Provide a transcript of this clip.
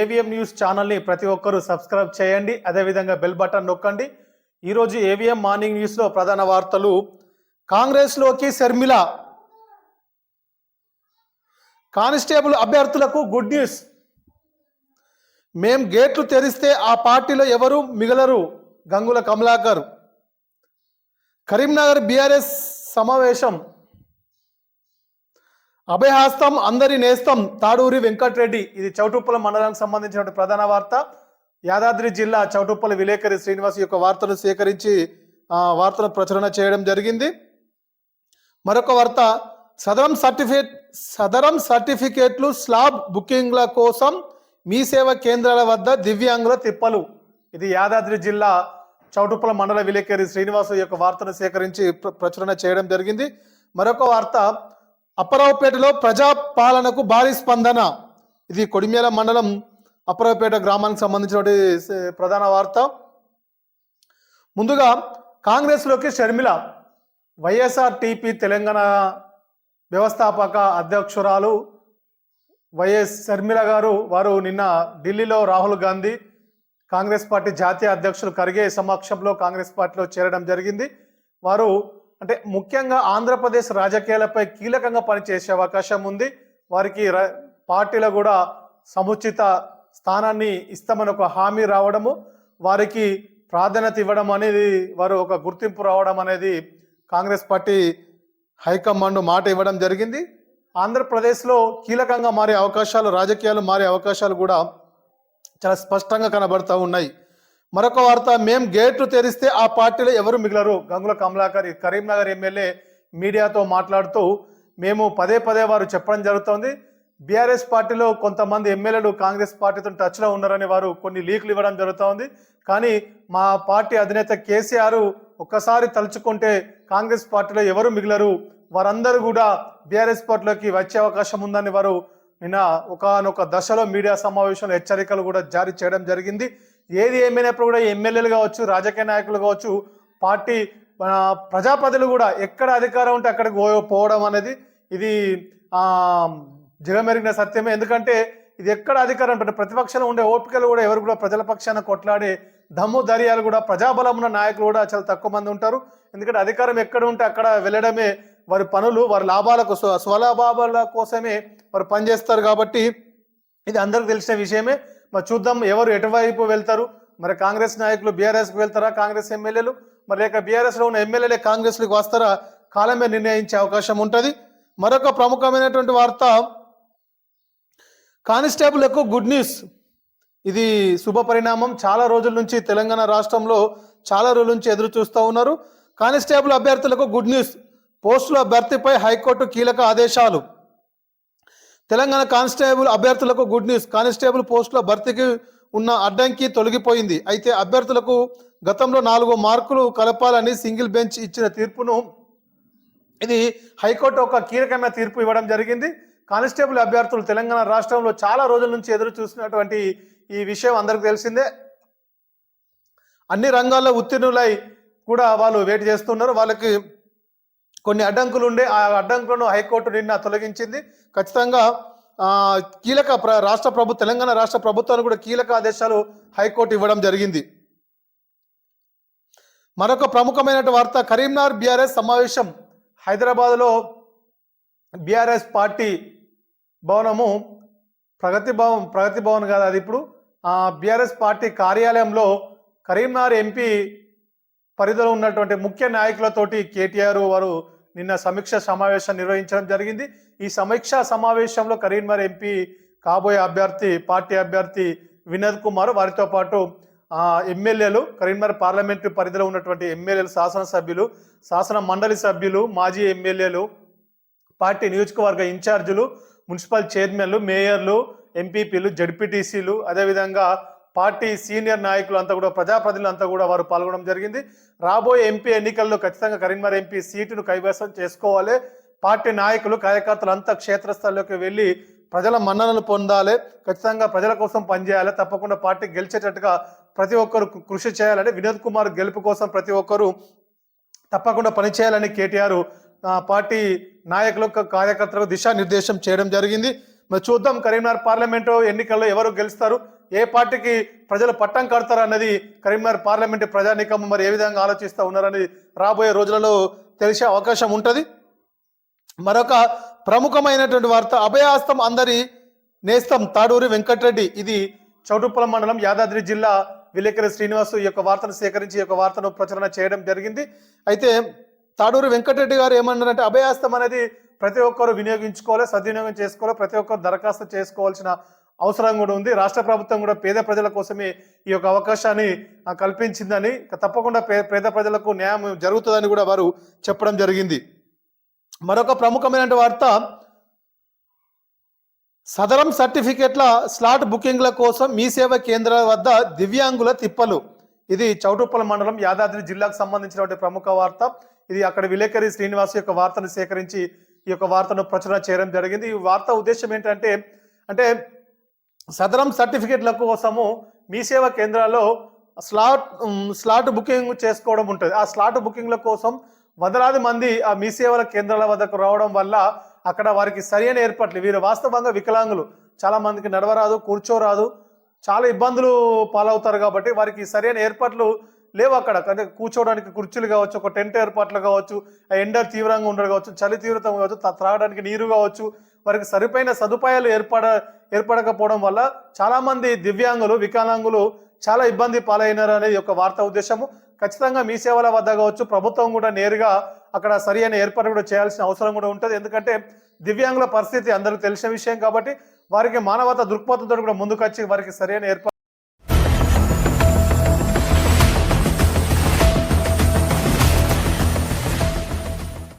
AVM news ఛానల్ని ప్రతి ఒక్కరూ సబ్స్క్రైబ్ చేయండి. అదేవిధంగా బెల్ బటన్ నొక్కండి. ఈరోజు ఏవిఎం మార్నింగ్ న్యూస్లో ప్రధాన వార్తలు. కాంగ్రెస్లోకి శర్మిల. కానిస్టేబుల్ అభ్యర్థులకు గుడ్ న్యూస్ మేం గేట్లు తెరిస్తే ఆ పార్టీలో ఎవరు మిగలరు? గంగుల కమలాకర్. కరీంనగర్ బీఆర్ఎస్ సమావేశం. అభయహస్తం అందరి నేస్తం తాడూరి వెంకట్రెడ్డి. ఇది చౌటుప్పల మండలానికి సంబంధించిన ప్రధాన వార్త. యాదాద్రి జిల్లా చౌటుప్పల విలేకరి శ్రీనివాస్ యొక్క వార్తను సేకరించి వార్తను ప్రచురణ చేయడం జరిగింది. మరొక వార్త. సదరం సర్టిఫికేట్ సదరం సర్టిఫికేట్లు స్లాబ్ బుకింగ్ల కోసం మీ సేవ కేంద్రాల వద్ద దివ్యాంగుల తిప్పలు. ఇది యాదాద్రి జిల్లా చౌటుప్పల మండల విలేకరి శ్రీనివాసు యొక్క వార్తను సేకరించి ప్ర- ప్రచురణ చేయడం జరిగింది. మరొక వార్త. అప్పరావుపేటలో ప్రజా పాలనకు భారీ స్పందన. ఇది కొడిమేల మండలం అప్పరావుపేట గ్రామానికి సంబంధించినటువంటి ప్రధాన వార్త. ముందుగా కాంగ్రెస్లోకి షర్మిల. వైఎస్ఆర్ టీపీ తెలంగాణ వ్యవస్థాపక అధ్యక్షురాలు వైఎస్ షర్మిల గారు వారు నిన్న ఢిల్లీలో రాహుల్ గాంధీ కాంగ్రెస్ పార్టీ జాతీయ అధ్యక్షులు ఖర్గే సమక్షంలో కాంగ్రెస్ పార్టీలో చేరడం జరిగింది. వారు అంటే ముఖ్యంగా ఆంధ్రప్రదేశ్ రాజకీయాలపై కీలకంగా పనిచేసే అవకాశం ఉంది. వారికి పార్టీలో కూడా సముచిత స్థానాన్ని ఇస్తామని ఒక హామీ రావడము వారికి ప్రాధాన్యత ఇవ్వడం అనేది వారు ఒక గుర్తింపు రావడం అనేది కాంగ్రెస్ పార్టీ హైకమాండ్ మాట ఇవ్వడం జరిగింది. ఆంధ్రప్రదేశ్లో కీలకంగా మారే అవకాశాలు రాజకీయాలు మారే అవకాశాలు కూడా చాలా స్పష్టంగా కనబడుతూ ఉన్నాయి. మరొక వార్త మేం గేట్లు తెరిస్తే ఆ పార్టీలో ఎవరు మిగలరు? గంగుల కమలాకర్ కరీంనగర్ ఎమ్మెల్యే మీడియాతో మాట్లాడుతూ మేము పదే పదే వారు చెప్పడం జరుగుతోంది. బీఆర్ఎస్ పార్టీలో కొంతమంది ఎమ్మెల్యేలు కాంగ్రెస్ పార్టీతో టచ్లో ఉన్నారని వారు కొన్ని లీకులు ఇవ్వడం జరుగుతోంది. కానీ మా పార్టీ అధినేత కేసీఆర్ ఒక్కసారి తలుచుకుంటే కాంగ్రెస్ పార్టీలో ఎవరు మిగలరు? వారందరూ కూడా బీఆర్ఎస్ పార్టీలోకి వచ్చే అవకాశం ఉందని వారు నిన్న ఒకనొక దశలో మీడియా సమావేశంలో హెచ్చరికలు కూడా జారీ చేయడం జరిగింది. ఏది ఏమైనప్పుడు కూడా ఎమ్మెల్యేలు కావచ్చు రాజకీయ నాయకులు కావచ్చు పార్టీ ఆ, కూడా ఎక్కడ అధికారం ఉంటే అక్కడికి పో- పోవడం అనేది ఇది జగమెరిగిన సత్యమే. ఎందుకంటే ఇది ఎక్కడ అధికారం అంటే ప్రతిపక్షంలో ఉండే ఓపికలు కూడా ఎవరు కూడా ప్రజల పక్షాన కొట్లాడే దమ్ము ధైర్యాలు కూడా ప్రజాబలం ఉన్న నాయకులు కూడా చాలా తక్కువ మంది ఉంటారు. ఎందుకంటే అధికారం ఎక్కడ ఉంటే అక్కడ వెళ్ళడమే వారి పనులు వారి లాభాలకు స్వలాభాల కోసమే వారు పనిచేస్తారు కాబట్టి ఇది అందరికి తెలిసిన విషయమే. మరి చూద్దాం ఎవరు ఎటువైపు వెళ్తారు. మరి కాంగ్రెస్ నాయకులు బీఆర్ఎస్కి వెళ్తారా కాంగ్రెస్ ఎమ్మెల్యేలు? మరి లేక బీఆర్ఎస్లో ఉన్న ఎమ్మెల్యేలే కాంగ్రెస్లోకి వస్తారా? కాలమే నిర్ణయించే అవకాశం ఉంటుంది. మరొక ప్రముఖమైనటువంటి వార్త కానిస్టేబుల్కు గుడ్ న్యూస్. ఇది శుభ పరిణామం. చాలా రోజుల నుంచి తెలంగాణ రాష్ట్రంలో చాలా రోజుల నుంచి ఎదురు చూస్తూ ఉన్నారు. కానిస్టేబుల్ అభ్యర్థులకు గుడ్ న్యూస్. పోస్టుల భర్తీపై హైకోర్టు కీలక ఆదేశాలు. తెలంగాణ కానిస్టేబుల్ అభ్యర్థులకు గుడ్ న్యూస్. కానిస్టేబుల్ పోస్టుల భర్తీకి ఉన్న అడ్డంకి తొలగిపోయింది. అయితే అభ్యర్థులకు గతంలో నాలుగు మార్కులు కలపాలని సింగిల్ బెంచ్ ఇచ్చిన తీర్పును ఇది హైకోర్టు ఒక కీలకమైన తీర్పు ఇవ్వడం జరిగింది. కానిస్టేబుల్ అభ్యర్థులు తెలంగాణ రాష్ట్రంలో చాలా రోజుల నుంచి ఎదురు చూసినటువంటి ఈ విషయం అందరికి తెలిసిందే. అన్ని రంగాల్లో ఉత్తీర్ణులై కూడా వాళ్ళు వెయిట్ చేస్తున్నారు. వాళ్ళకి కొన్ని అడ్డంకులు ఉండే ఆ అడ్డంకులను హైకోర్టు నిన్న తొలగించింది. ఖచ్చితంగా కీలక ప్ర రాష్ట్ర ప్రభుత్వ తెలంగాణ రాష్ట్ర ప్రభుత్వానికి కూడా కీలక ఆదేశాలు హైకోర్టు ఇవ్వడం జరిగింది. మరొక ప్రముఖమైన వార్త కరీంనగర్ బీఆర్ఎస్ సమావేశం. హైదరాబాద్లో బీఆర్ఎస్ పార్టీ భవనము ప్రగతి భవన్ ప్రగతి భవన్ కాదు అది ఇప్పుడు. బీఆర్ఎస్ పార్టీ కార్యాలయంలో కరీంనగర్ ఎంపీ పరిధిలో ఉన్నటువంటి ముఖ్య నాయకులతోటి కేటీఆర్ వారు నిన్న సమీక్ష సమావేశం నిర్వహించడం జరిగింది. ఈ సమీక్ష సమావేశంలో కరీంనగర్ ఎంపీ కాబోయే అభ్యర్థి పార్టీ అభ్యర్థి వినోద్ కుమార్ వారితో పాటు ఎమ్మెల్యేలు కరీంనగర్ పార్లమెంటు పరిధిలో ఉన్నటువంటి ఎమ్మెల్యేలు శాసనసభ్యులు శాసన మండలి సభ్యులు మాజీ ఎమ్మెల్యేలు పార్టీ నియోజకవర్గ ఇన్ఛార్జీలు మున్సిపల్ చైర్మన్లు మేయర్లు ఎంపీపీలు జడ్పీటీసీలు అదేవిధంగా పార్టీ సీనియర్ నాయకులు అంతా కూడా ప్రజాప్రతినిధులు అంతా కూడా వారు పాల్గొనడం జరిగింది. రాబోయే ఎంపీ ఎన్నికల్లో ఖచ్చితంగా కరీంనగర్ ఎంపీ సీటును కైవసం చేసుకోవాలి. పార్టీ నాయకులు కార్యకర్తలు అంతా క్షేత్రస్థాయిలోకి వెళ్ళి ప్రజల మన్ననలు పొందాలి. ఖచ్చితంగా ప్రజల కోసం పనిచేయాలి. తప్పకుండా పార్టీ గెలిచేటట్టుగా ప్రతి ఒక్కరు కృషి చేయాలని వినోద్ కుమార్ గెలుపు కోసం ప్రతి ఒక్కరు తప్పకుండా పనిచేయాలని కేటీఆర్ పార్టీ నాయకులకు కార్యకర్తలకు దిశానిర్దేశం చేయడం జరిగింది. మరి చూద్దాం కరీంనగర్ పార్లమెంటు ఎన్నికల్లో ఎవరు గెలుస్తారు? ఏ పార్టీకి ప్రజలు పట్టం కడతారు అన్నది కరీంనగర్ పార్లమెంటు ప్రజానీకం మరి ఏ విధంగా ఆలోచిస్తూ ఉన్నారనేది రాబోయే రోజులలో తెలిసే అవకాశం ఉంటుంది. మరొక ప్రముఖమైనటువంటి వార్త అభయాస్తం అందరి నేస్తం తాడూరి వెంకటరెడ్డి. ఇది చౌటుప్పల మండలం యాదాద్రి జిల్లా విలేకరి శ్రీనివాస్ ఈ యొక్క వార్తను సేకరించి ఈ యొక్క వార్తను ప్రచురణ చేయడం జరిగింది. అయితే తాడూరి వెంకటరెడ్డి గారు ఏమన్నారంటే అభయాస్తం అనేది ప్రతి ఒక్కరు వినియోగించుకోవాలి సద్వినియోగం చేసుకోవాలి ప్రతి ఒక్కరు దరఖాస్తు చేసుకోవాల్సిన అవసరం కూడా ఉంది. రాష్ట్ర ప్రభుత్వం కూడా పేద ప్రజల కోసమే ఈ యొక్క అవకాశాన్ని కల్పించిందని తప్పకుండా పే పేద ప్రజలకు న్యాయం జరుగుతుందని కూడా వారు చెప్పడం జరిగింది. మరొక ప్రముఖమైన వార్త సదరం సర్టిఫికేట్ల స్లాట్ బుకింగ్ల కోసం మీ సేవ కేంద్రాల వద్ద దివ్యాంగుల తిప్పలు. ఇది చౌటుప్పల మండలం యాదాద్రి జిల్లాకు సంబంధించినటువంటి ప్రముఖ వార్త. ఇది అక్కడ విలేకరి శ్రీనివాస్ యొక్క వార్తను సేకరించి ఈ యొక్క వార్తను ప్రచురణ చేయడం జరిగింది. ఈ వార్త ఉద్దేశం ఏంటంటే అంటే సదరం సర్టిఫికెట్ల కోసము మీ సేవ కేంద్రాల్లో స్లాట్ స్లాట్ బుకింగ్ చేసుకోవడం ఉంటుంది. ఆ స్లాట్ బుకింగ్ల కోసం వందలాది మంది ఆ మీ సేవల కేంద్రాల వద్దకు రావడం వల్ల అక్కడ వారికి సరైన ఏర్పాట్లు. వీరు వాస్తవంగా వికలాంగులు. చాలా మందికి నడవరాదు కూర్చోరాదు. చాలా ఇబ్బందులు పాలవుతారు కాబట్టి వారికి సరైన ఏర్పాట్లు లేవు అక్కడ. అంటే కూర్చోవడానికి కుర్చీలు కావచ్చు ఒక టెంట్ ఏర్పాట్లు కావచ్చు ఆ ఎండ తీవ్రంగా ఉండడం కావచ్చు చలి తీవ్రత కావచ్చు త్రాగడానికి నీరు కావచ్చు వారికి సరిపోయిన సదుపాయాలు ఏర్పడ ఏర్పడకపోవడం వల్ల చాలామంది దివ్యాంగులు వికలాంగులు చాలా ఇబ్బంది పాలైనారు అనేది ఒక వార్త ఉద్దేశము. ఖచ్చితంగా మీ సేవల వద్ద కావచ్చు ప్రభుత్వం కూడా నేరుగా అక్కడ సరి అయిన ఏర్పాటు కూడా చేయాల్సిన అవసరం కూడా ఉంటుంది. ఎందుకంటే దివ్యాంగుల పరిస్థితి అందరికీ తెలిసిన విషయం కాబట్టి వారికి మానవత దృక్పథంతో కూడా ముందుకొచ్చి వారికి సరైన ఏర్పాటు